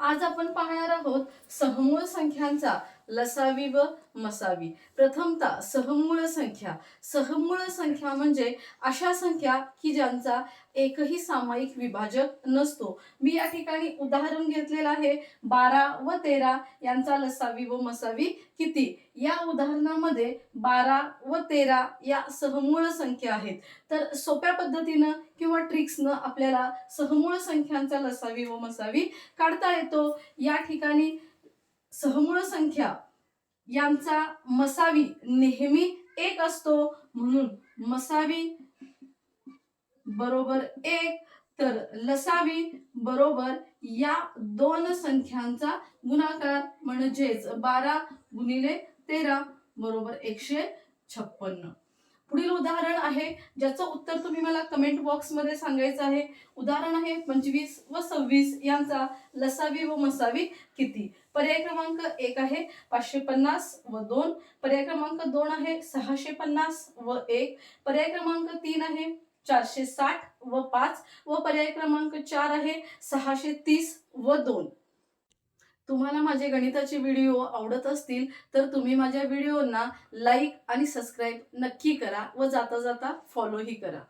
आज आपण पाहणार आहोत सहमूळ संख्यांचा. लसावी व मसावी. प्रथमतः सहमूळ संख्या. सहमूळ संख्या म्हणजे अशा संख्या की ज्यांचा एकही सामायिक विभाजक नसतो. मी या ठिकाणी उदाहरण घेतलेलं आहे. बारा व तेरा यांचा लसावी व मसावी किती? या उदाहरणामध्ये बारा व तेरा या सहमूळ संख्या आहेत. तर सोप्या पद्धतीनं किंवा ट्रिक्सनं आपल्याला सहमूळ संख्यांचा लसावी व मसावी काढता येतो. या ठिकाणी सहमूळ संख्या यांचा मसावी नेहमी एक असतो. म्हणून मसावी बरोबर एक तर लसावी बरोबर या दोन संख्यांचा गुणाकार म्हणजेच बारा गुणिले तेरा बरोबर एकशे छप्पन्न. पुढील उदाहरण आहे ज्याचं उत्तर तुम्ही मला कमेंट बॉक्समध्ये सांगायचं आहे. उदाहरण आहे पंचवीस व सव्वीस यांचा लसावी व मसावी किती? पर्याय क्रमांक एक आहे पाचशे पन्नास व दोन. पर्याय क्रमांक दोन आहे सहाशे पन्नास व एक. पर्याय क्रमांक तीन आहे चारशे साठ व पाच. व पर्याय क्रमांक चार आहे सहाशे तीस व दोन. तुम्हाला माझे गणिताचे व्हिडिओ आवडत असतील तर तुम्ही माझ्या व्हिडिओना लाईक आणि सबस्क्राईब नक्की करा व जाता जाता फॉलोही करा.